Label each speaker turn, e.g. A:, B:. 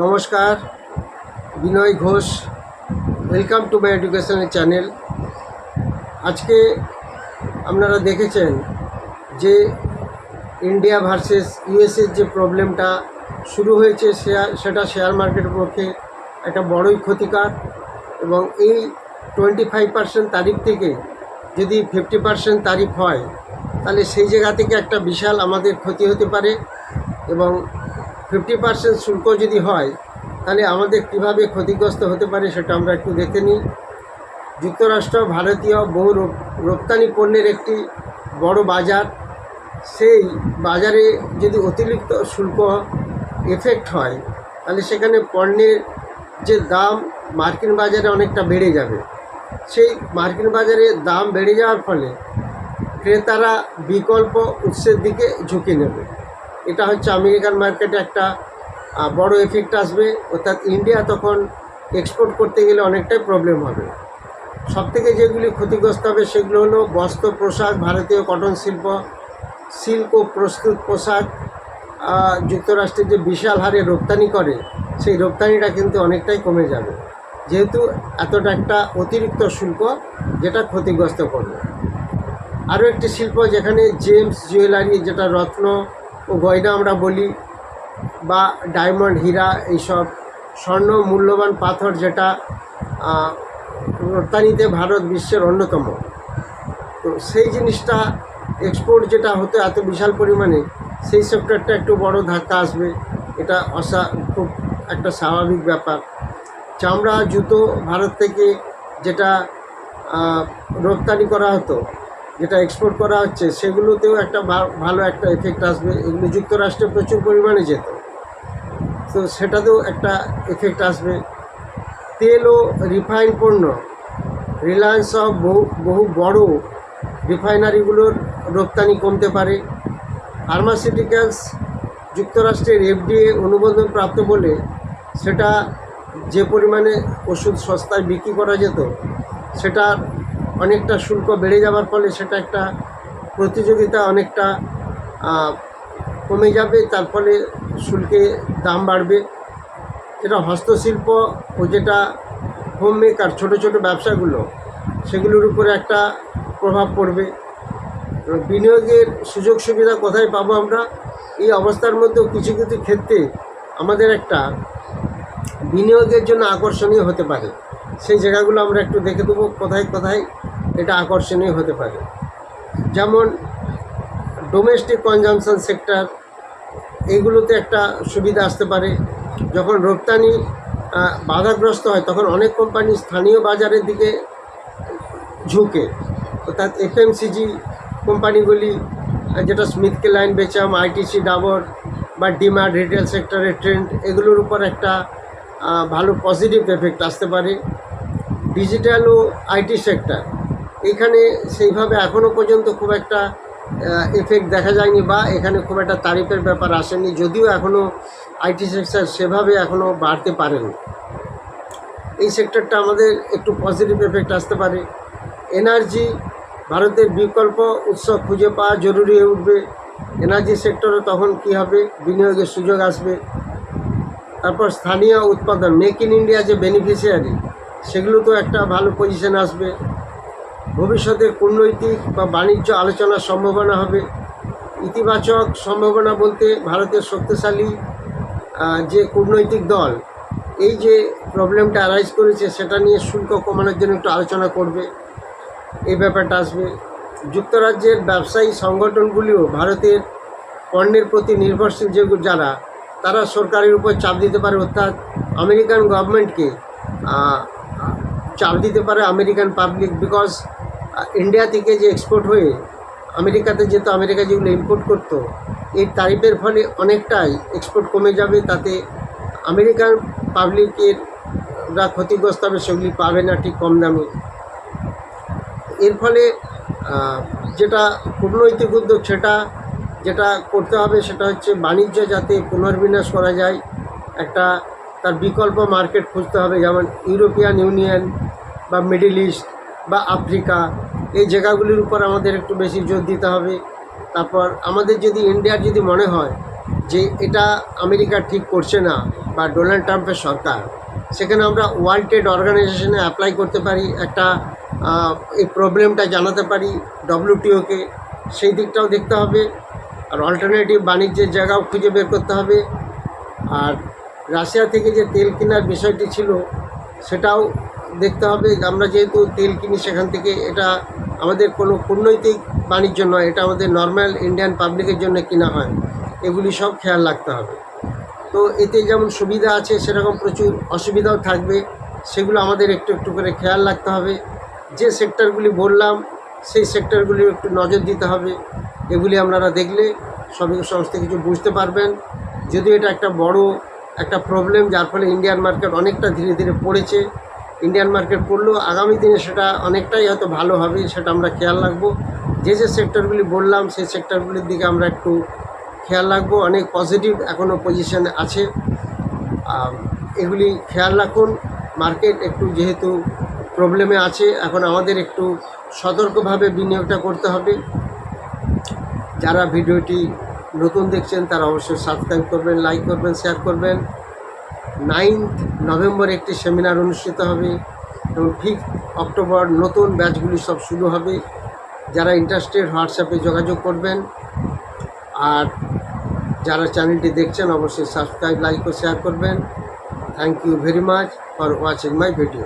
A: নমস্কার, Binoy Ghosh welcome to my এডুকেশনের channel আজকে আপনারা দেখেছেন যে ইন্ডিয়া ভার্সেস ইউএসএর যে প্রবলেমটা শুরু হয়েছে সেটা শেয়ার মার্কেটের পক্ষে একটা বড়ই ক্ষতিকার এবং এই টোয়েন্টি ফাইভ পার্সেন্ট তারিখ থেকে যদি ফিফটি পার্সেন্ট তারিখ হয়, তাহলে সেই জায়গা থেকে একটা বিশাল আমাদের ক্ষতি হতে পারে এবং ফিফটি পার্সেন্ট শুল্ক যদি হয়, তাহলে আমাদের কীভাবে ক্ষতিগ্রস্ত হতে পারে সেটা আমরা একটু দেখে নিই। যুক্তরাষ্ট্র, ভারতীয় বহু রপ- রপ্তানি পণ্যের একটি বড় বাজার। সেই বাজারে যদি অতিরিক্ত শুল্ক এফেক্ট হয়, তাহলে সেখানে পণ্যের যে দাম মার্কিন বাজারে অনেকটা বেড়ে যাবে। সেই মার্কিন বাজারে দাম বেড়ে যাওয়ার ফলে ক্রেতারা বিকল্প উৎসের দিকে ঝুঁকি নেবে। এটা হচ্ছে আমেরিকান মার্কেটে একটা বড় এফেক্ট আসবে। অর্থাৎ ইন্ডিয়া তখন এক্সপোর্ট করতে গেলে অনেকটাই প্রবলেম হবে। সবথেকে যেগুলি ক্ষতিগ্রস্ত হবে সেগুলো হলো বস্ত্র পোশাক ভারতীয় কটন শিল্প শিল্প প্রস্তুত পোশাক। আহ, যুক্তরাষ্ট্রের যে বিশাল হারে রপ্তানি করে সেই রপ্তানিটা কিন্তু অনেকটাই কমে যাবে। যেহেতু এতটা একটা অতিরিক্ত শুল্ক যেটা ক্ষতিগ্রস্ত করবে। আরও একটি শিল্প যেখানে জেমস জুয়েলারি যেটা রত্ন গয়না আমরা বলি, বা ডায়মন্ড হীরা এইসব। স্বর্ণ মূল্যবান পাথর যেটা রপ্তানিতে ভারত বিশ্বের অন্যতম। তো সেই জিনিসটা এক্সপোর্ট যেটা হতো এত বিশাল পরিমাণে, সেই সেক্টরটা একটু বড় ধাক্কা আসবে। এটা অসা, খুব একটা স্বাভাবিক ব্যাপার। চামড়া, জুতো ভারত থেকে যেটা রপ্তানি করা হতো যেটা এক্সপোর্ট করা হচ্ছে, সেগুলোতেও একটা ভালো একটা এফেক্ট আসবে। এগুলো যুক্তরাষ্ট্রে প্রচুর পরিমাণে যেত। তো সেটাতেও একটা এফেক্ট আসবে। তেল ও রিফাইন পণ্য রিলায়েন্স সহ বহু বহু বড় রিফাইনারিগুলোর রপ্তানি কমতে পারে। ফার্মাসিউটিক্যালস যুক্তরাষ্ট্রের এফডিএ অনুমোদন প্রাপ্ত বলে সেটা যে পরিমাণে ওষুধ সস্তায় বিক্রি করা যেত সেটা অনেকটা শুল্ক বেড়ে যাওয়ার ফলে সেটা একটা প্রতিযোগিতা অনেকটা কমে যাবে, তার ফলে শুল্কে দাম বাড়বে। যেটা হস্তশিল্প ও যেটা হোম মেকার ছোটো ছোটো ব্যবসাগুলো, সেগুলোর উপরে একটা প্রভাব পড়বে। বিনিয়োগের সুযোগ সুবিধা কোথায় পাবো আমরা? এই অবস্থার মধ্যেও কিছু কিছু ক্ষেত্রে আমাদের একটা বিনিয়োগের জন্য আকর্ষণীয় হতে পারে। সেই জায়গাগুলো আমরা একটু দেখে দেবো কোথায় কোথায় এটা আকর্ষণীয় হতে পারে। যেমন ডোমেস্টিক কনজামশন সেক্টর এইগুলোতে একটা সুবিধা আসতে পারে। যখন রপ্তানি বাধাগ্রস্ত হয়, তখন অনেক কোম্পানি স্থানীয় বাজারের দিকে ঝুঁকে। অর্থাৎ এফ এফএমসিজি কোম্পানিগুলি যেটা স্মিথকে লাইন বেচাম আইটিসি ডাবর বা ডিমার্ট রিটেল সেক্টরের ট্রেন্ড এগুলোর উপর একটা ভালো পজিটিভ এফেক্ট আসতে পারে। ডিজিটাল ও আইটি সেক্টর এখানে সেইভাবে এখনও পর্যন্ত খুব একটা এফেক্ট দেখা যায়নি বা এখানে খুব একটা তারিফের ব্যাপার আসেনি, যদিও এখনও আইটি সেক্টর সেভাবে এখনও বাড়তে পারেনি। এই সেক্টরটা আমাদের একটু পজিটিভ এফেক্ট আসতে পারে। এনার্জি ভারতের বিকল্প উৎস খুঁজে পাওয়া জরুরি হয়ে উঠবে। এনার্জি সেক্টরে তখন কী হবে? বিনিয়োগের সুযোগ আসবে। তারপর স্থানীয় উৎপাদন মেক ইন ইন্ডিয়া যে বেনিফিশিয়ারি সেগুলো তো একটা ভালো পজিশন আসবে। ভবিষ্যতে কূটনৈতিক বা বাণিজ্য আলোচনার সম্ভাবনা হবে। ইতিবাচক সম্ভাবনা বলতে ভারতের শক্তিশালী যে কূটনৈতিক দল, এই যে প্রবলেমটা অ্যারাইজ করেছে, সেটা নিয়ে শুল্ক কমানোর জন্য একটু আলোচনা করবে। এই ব্যাপারটা আসবে। যুক্তরাজ্যের ব্যবসায়ী সংগঠনগুলিও ভারতের পণ্যের প্রতি নির্ভরশীল যে যারা তারা সরকারের উপর চাপ দিতে পারে, অর্থাৎ আমেরিকান গভর্নমেন্টকে চাপ দিতে পারে আমেরিকান পাবলিক বিকজ ইন্ডিয়া থেকে যে এক্সপোর্ট হয়ে আমেরিকাতে যেত আমেরিকা যেগুলো ইম্পোর্ট করতো এই তারিফের ফলে অনেকটাই এক্সপোর্ট কমে যাবে, তাতে আমেরিকান পাবলিকের যা ক্ষতিগ্রস্ত হবে, সেগুলি পাবে না ঠিক কম দামে। এর ফলে যেটা কূটনৈতিক উদ্যোগ, সেটা যেটা করতে হবে সেটা হচ্ছে বাণিজ্য যাতে পুনর্বিন্যাস করা যায়। একটা তার বিকল্প মার্কেট খুঁজতে হবে, যেমন ইউরোপিয়ান ইউনিয়ন বা মিডিল ইস্ট বা আফ্রিকা। এই জায়গাগুলির উপর আমাদের একটু বেশি জোর দিতে হবে। তারপর আমাদের যদি ইন্ডিয়ার যদি মনে হয় যে এটা আমেরিকা ঠিক করছে না বা ডোনাল্ড ট্রাম্পের সরকার, সেখানে আমরা ওয়ার্ল্ড ট্রেড অর্গানাইজেশনে অ্যাপ্লাই করতে পারি, একটা এই প্রবলেমটা জানাতে পারি ডব্লিউটিওকে সেই দিকটাও দেখতে হবে। আর অল্টারনেটিভ বাণিজ্যের জায়গাও খুঁজে বের করতে হবে। আর রাশিয়া থেকে যে তেল কেনার বিষয়টি ছিল, সেটাও দেখতে হবে। আমরা যেহেতু তেল কিনি সেখান থেকে, এটা আমাদের কোনো কূটনৈতিক বাণিজ্য নয়, এটা আমাদের নর্মাল ইন্ডিয়ান পাবলিকের জন্য কিনা হয়। এগুলি সব খেয়াল রাখতে হবে। তো এতে যেমন সুবিধা আছে, সেরকম প্রচুর অসুবিধাও থাকবে। সেগুলো আমাদের একটু একটু করে খেয়াল রাখতে হবে। যে সেক্টরগুলি বললাম সেই সেক্টরগুলি একটু নজর দিতে হবে। এগুলি আপনারা দেখলে সবই সমস্ত কিছু বুঝতে পারবেন। যদিও এটা একটা বড় একটা প্রবলেম যার ফলে ইন্ডিয়ান মার্কেট অনেকটা ধীরে ধীরে পড়েছে। ইন্ডিয়ান মার্কেট পড়লেও আগামী দিনে সেটা অনেকটাই হয়তো ভালো হবে, সেটা আমরা খেয়াল রাখব। যে যে সেক্টরগুলি বললাম, সেই সেক্টরগুলির দিকে আমরা একটু খেয়াল রাখব। অনেক পজিটিভ এখনও পজিশন আছে। এগুলি খেয়াল রাখুন। মার্কেট একটু যেহেতু প্রবলেমে আছে, এখন আমাদের একটু সতর্কভাবে বিনিয়োগটা করতে হবে। যারা ভিডিওটি নতুন দেখছেন, তারা অবশ্যই সাবস্ক্রাইব করবেন লাইক করবেন শেয়ার করবেন। নাইন্থ নভেম্বর একটি সেমিনার অনুষ্ঠিত হবে এবং ফিফথ অক্টোবর নতুন ব্যাচগুলি সব শুরু হবে। যারা ইন্টারেস্টেড হোয়াটসঅ্যাপে যোগাযোগ করবেন। আর যারা চ্যানেলটি দেখছেন, অবশ্যই সাবস্ক্রাইব লাইক ও শেয়ার করবেন। Thank you very much for watching my video